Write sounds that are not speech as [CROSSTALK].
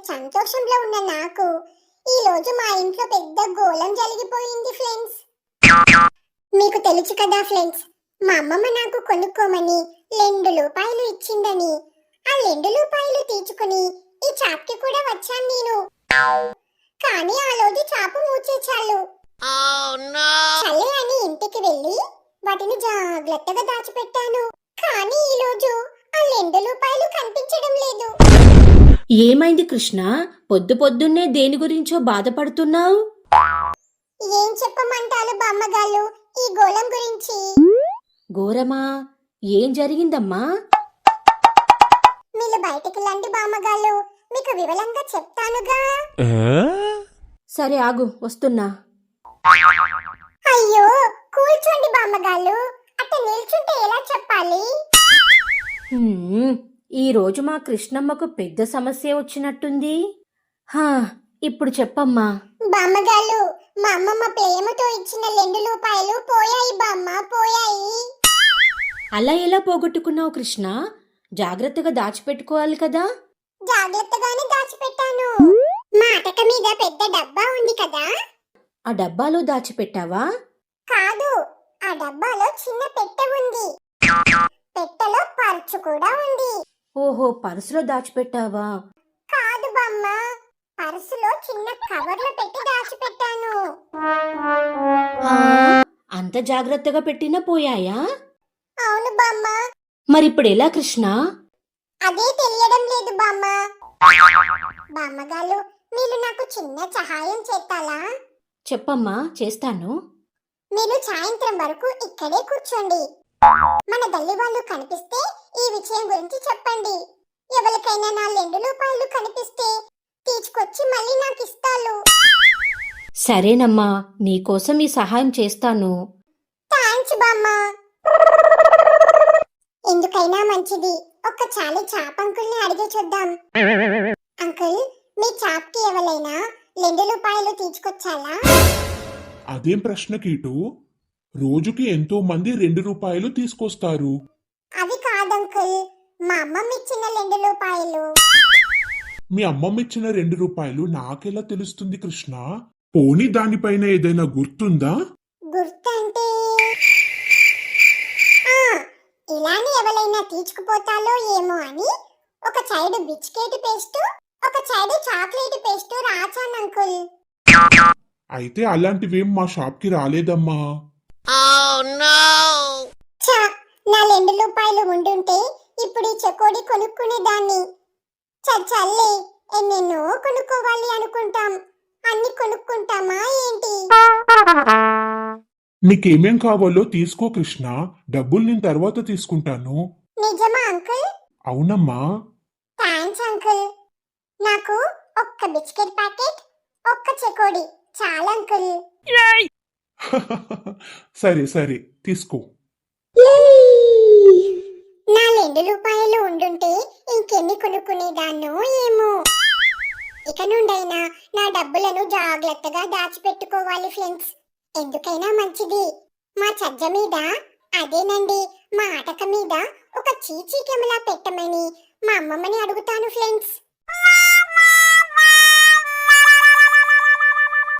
నాకు ఈ రోజు మా ఇంట్లో పెద్ద గోళం జరిగిపోయింది ఫ్రెండ్స్. మీకు తెలుసు కదా ఫ్రెండ్స్ మా అమ్మమ్మ నాకు కొనుక్కోమని రెండు రూపాయలు ఇచ్చిందని. ఆ రెండు రూపాయలు తీర్చుకుని ఈ చాప్కి కూడా వచ్చాను నేను. కానీ ఆ రోజు చాపు మూచేచాలు చల్లే అని ఇంటికి వెళ్ళి వాటిని జాగ్రత్తగా దాచిపెట్టాను. కానీ ఈ రోజు ఆ రెండు రూపాయలు కనిపించడం లేదు. ఏమైంది కృష్ణ? పొద్దు పొద్దున్నే దేని గురించో బాధపడుతున్నావు? ఏం చెప్పమంటారు బామ్మగారు ఈ గోళం గురించి? ఘోరమా? ఏం జరిగిందమ్మా? మీరు బయటికి రండి బామ్మగారు మీకు వివరంగా చెప్తానుగా. సరే ఆగు వస్తున్నా. అయ్యో కూర్చోండి బామ్మగారు అట్ట నిల్చుంటే ఎలా చెప్పాలి? హ్మ్, ఈ రోజు మా కృష్ణమ్మకు పెద్ద సమస్య వచ్చినట్టుంది. హా ఇప్పుడు చెప్పమ్మా. బామ్మగారు మా అమ్మమ్మ ప్రేమతో ఇచ్చిన రెండు రూపాయలు పోయాయి బామ్మ పోయాయి. అలా ఎలా పోగొట్టుకున్నావు కృష్ణ? జాగ్రత్తగా దాచిపెట్టుకోవాలి కదా? జాగ్రత్తగానే దాచిపెట్టాను. మా అటక మీద పెద్ద డబ్బా ఉంది కదా? ఆ డబ్బాలో దాచిపెట్టావా? కాదు ఆ డబ్బాలో చిన్న పెట్టె ఉంది. పెట్టెలో పర్చు కూడా ఉంది. ఓహో పర్సులో దాచిపెట్టావా? కాదు బామ్మ పర్సులో చిన్న కవర్లో పెట్టి దాచిపెట్టాను. అంత జాగ్రత్తగా పెట్టినా పోయాయా? అవును బామ్మ. మరిప్పుడు ఎలా కృష్ణ? అదే తెలియడం లేదు బామ్మ. బామ్మగారు మీరు నాకు చిన్న సహాయం చేస్తాలా చెప్పమ్మా చేస్తాను. మీరు సాయంత్రం వరకు ఇక్కడే కూర్చోండి. మన గల్లి వాళ్ళు కనిపిస్తే ఈ విషయం గురించి చెప్పండి. ఎవరికైనా నా రెండు రూపాయలు కనిపిస్తే తీసుకొచ్చి మళ్ళీ నాకు ఇస్తాను సరేనమ్మా నీకోసం ఈ సహాయం చేస్తాను. థ్యాంక్స్ బామ్మ. ఎందుకైనా మంచిది. ఒక్కసారి చాప్ అంకుల్ని అడిగి చూద్దాం. అంకుల్ మీ చాప్కి ఎవరైనా రెండు రూపాయలు తీసుకొచ్చాలా అదేం ప్రశ్న కీటు? రోజుకి ఎంతో మంది రెండు రూపాయలు తీసుకొస్తారు. అవి కాదంకుల్ మా అమ్మమ్మ ఇచ్చిన రెండు రూపాయలు. మీ అమ్మమ్మ ఇచ్చిన రెండు రూపాయలు నాకెలా తెలుస్తుంది కృష్ణ? పోనీ దానిపైన ఏదైనా గుర్తుందా? గుర్తంటే? ఆ, ఇలానే ఎవరైనా తీసుకుపోతాలో ఏమో అని ఒక సైడ్ బిస్కెట్ పేస్ట్ ఒక సైడ్ చాక్లెట్ పేస్ట్ రాచాను అంకుల్. అయితే అలాంటివేం మా షాప్కి రాలేదమ్మా. నా రెండు రూపాయలు ఉండుంటే ఇప్పుడు ఈ చెకోడి కొనుక్కునేదాన్ని. చల్లే ఎన్నెన్నో కొనుక్కోవాలి అనుకుంటాం. అన్ని కొనుక్కుంటామా ఏంటి? నీకేమేం కావాలో తీసుకో కృష్ణ. డబ్బులు నేను తర్వాత తీసుకుంటాను. నిజమా అంకుల్? అవునమ్మా. Thanks uncle. నాకు ఒక్క బిస్కెట్ ప్యాకెట్ ఒక్క చెకోడి చాలా అంకుల్. [LAUGHS] సరే సరే తీసుకో. నా రెండు రూపాయలు ఉండుంటే ఇంకెన్ని కొనుక్కునేదాన్నో ఏమో. ఇక నుండైనా నా డబ్బులను జాగ్రత్తగా దాచిపెట్టుకోవాలి ఫ్రెండ్స్. ఎందుకైనా మంచిది. మా చజ్జ మీద అదేనండి మా ఆటక మీద ఒక చీచీ కెమెరా పెట్టమని మా అమ్మమ్మని అడుగుతాను ఫ్రెండ్స్.